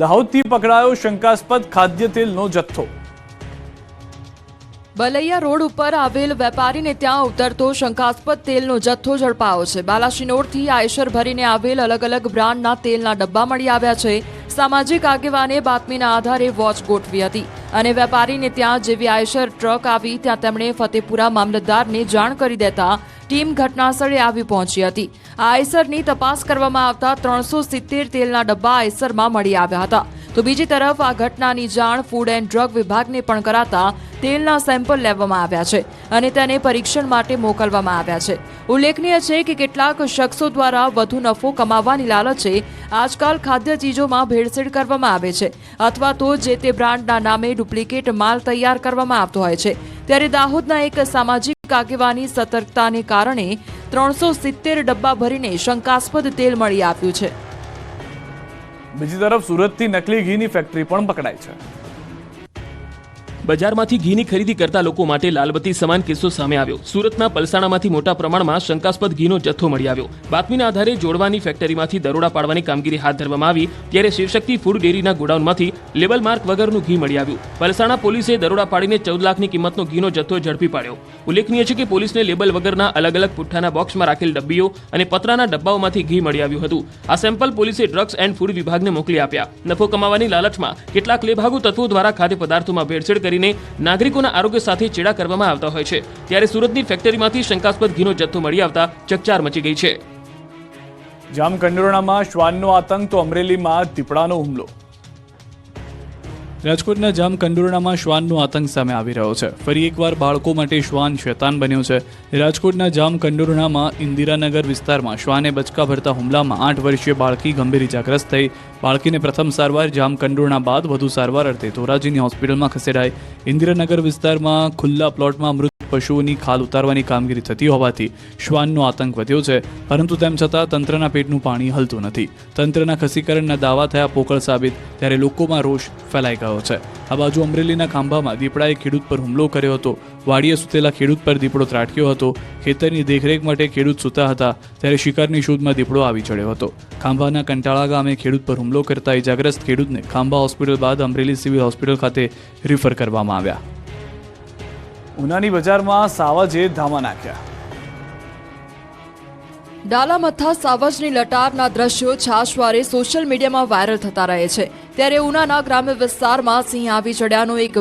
દાહોદથી પકડાયો શંકાસ્પદ ખાદ્ય તેલનો જથ્થો. બલૈયા રોડ ઉપર આવેલ વેપારીને ત્યાં ઉતરતો શંકાસ્પદ તેલનો જથ્થો ઝડપાયો છે. બાલાશિનોરથી આયશર ભરીને આવેલ અલગ અલગ બ્રાન્ડના તેલના ડબ્બા મળી આવ્યા છે. સામાજિક આગેવાને બાતમીના આધારે વોચ ગોઠવી હતી અને વેપારીને ત્યાં જેવી આયશર ટ્રક આવી ત્યાં તેમણે ફતેપુરા મામલતદારને જાણ કરી દેતા ટીમ ઘટનાસ્થળે આવી પહોંચી હતી. આ આયસરની તપાસ કરવામાં આવતા ત્રણસો સિત્તેર તેલના ડબ્બા આયસરમાં મળી આવ્યા હતા. તો બીજી તરફ આ ઘટનાની જાણ ફૂડ એન્ડ ડ્રગ વિભાગને પણ કરાતા તેલના સેમ્પલ લેવામાં આવ્યા છે અને તેને પરીક્ષણ માટે મોકલવામાં આવ્યા છે. ઉલ્લેખનીય છે કે કેટલાક શખ્સો દ્વારા વધુ નફો કમાવવાની લાલચે આજકાલ ખાદ્ય ચીજોમાં ભેળસેળ કરવામાં આવે છે અથવા તો જે તે બ્રાન્ડના નામે ડુપ્લિકેટ માલ તૈયાર કરવામાં આવતો હોય છે. ત્યારે દાહોદના એક સામાજિક આગેવાની સતર્કતાને કારણે ત્રણસો સિત્તેર ડબ્બા ભરીને શંકાસ્પદ તેલ મળી આવ્યું છે. બીજી તરફ સુરતથી નકલી ઘીની ફેક્ટરી પણ પકડાઈ છે. બજારમાંથી ઘીની ખરીદી કરતા લોકો માટે લાલબત્તી સમાન કિસ્સો સામે આવ્યો. સુરતના પલસાણામાંથી મોટા પ્રમાણમાં શંકાસ્પદ ઘીનો જથ્થો મળી આવ્યો. બાતમીના આધારે જોડવાની ફેક્ટરીમાંથી દરોડા પાડવાની કામગીરી હાથ ધરવામાં આવી, ત્યારે શિવશક્તિ ફૂડ ડેરીના ગોડાઉનમાંથી લેબલ માર્ક વગરનું ઘી મળી આવ્યું. પલસાણા પોલીસે દરોડા પાડીને ચૌદ લાખની કિંમતનો ઘીનો જથ્થો ઝડપી પાડ્યો. ઉલ્લેખનીય છે કે પોલીસને લેબલ વગરના અલગ અલગ પુઠ્ઠાના બોક્સમાં રાખેલ ડબ્બીઓ અને પતરાના ડબ્બાઓમાંથી ઘી મળી આવ્યું હતું. આ સેમ્પલ પોલીસે ડ્રગ્સ એન્ડ ફૂડ વિભાગને મોકલી આપ્યા. નફો કમાવાની લાલચમાં કેટલાક લેભાગુ તત્વો દ્વારા ખાદ્ય પદાર્થોમાં ભેળસેળ કરીને નાગરિકોના આરોગ્ય સાથે ચેડા કરવામાં આવતા હોય છે. ત્યારે સુરતની ફેક્ટરીમાંથી શંકાસ્પદ ઘીનો જથ્થો મળી આવતા ચકચાર મચી ગઈ છે. જામકંડોરણામાં શ્વાનનો આતંક, તો અમરેલીમાં દીપડાનો હુમલો. રાજકોટના જામ કંડોરણામાં શ્વાનનો આતંક સામે આવી રહ્યો છે. ફરી એકવાર બાળકો માટે શ્વાન શેતાન બન્યો છે. રાજકોટના જામ કંડોરણામાં ઇન્દિરાનગર વિસ્તારમાં શ્વાને બચકા ભરતા હુમલામાં આઠ વર્ષીય બાળકી ગંભીર ઇજાગ્રસ્ત થઈ. બાળકીને પ્રથમ સારવાર જામ કંડોરણા બાદ વધુ સારવાર અર્થે ધોરાજીની હોસ્પિટલમાં ખસેડાઈ. ઇન્દિરાનગર વિસ્તારમાં ખુલ્લા પ્લોટમાં મૃત પશુઓની ખાલ ઉતારવાની કામગીરી થતી હોવાથી શ્વાનનો આતંક વધ્યો છે, પરંતુ તેમ છતાં તંત્રના પેટનું પાણી હલતું નથી. તંત્રના ખસીકરણના દાવા થયા પોકળ સાબિત, ત્યારે લોકોમાં રોષ ફેલાઈ ગયો છે. આ બાજુ અમરેલીના ખાંભામાં દીપડાએ ખેડૂત પર હુમલો કર્યો હતો. વાડીએ સૂતેલા ખેડૂત પર દીપડો ત્રાટક્યો હતો. ખેતરની દેખરેખ માટે ખેડૂત સૂતા હતા, ત્યારે શિકારની શોધમાં દીપડો આવી ચડ્યો હતો. ખાંભાના કંટાળા ગામે ખેડૂત પર હુમલો કરતા ઇજાગ્રસ્ત ખેડૂતને ખાંભા હોસ્પિટલ બાદ અમરેલી સિવિલ હોસ્પિટલ ખાતે રિફર કરવામાં આવ્યા. ઉનાની બજારમાં સાવજે ધામા નાખ્યા. ડાલામથ્થા સાવજની લટારના દ્રશ્યો છાશવારે સોશિયલ મીડિયામાં વાયરલ થતા રહે છે. ત્યારે ઉનાના ગ્રામ્ય વિસ્તારમાં સિંહ આવી ચડ્યાનો એક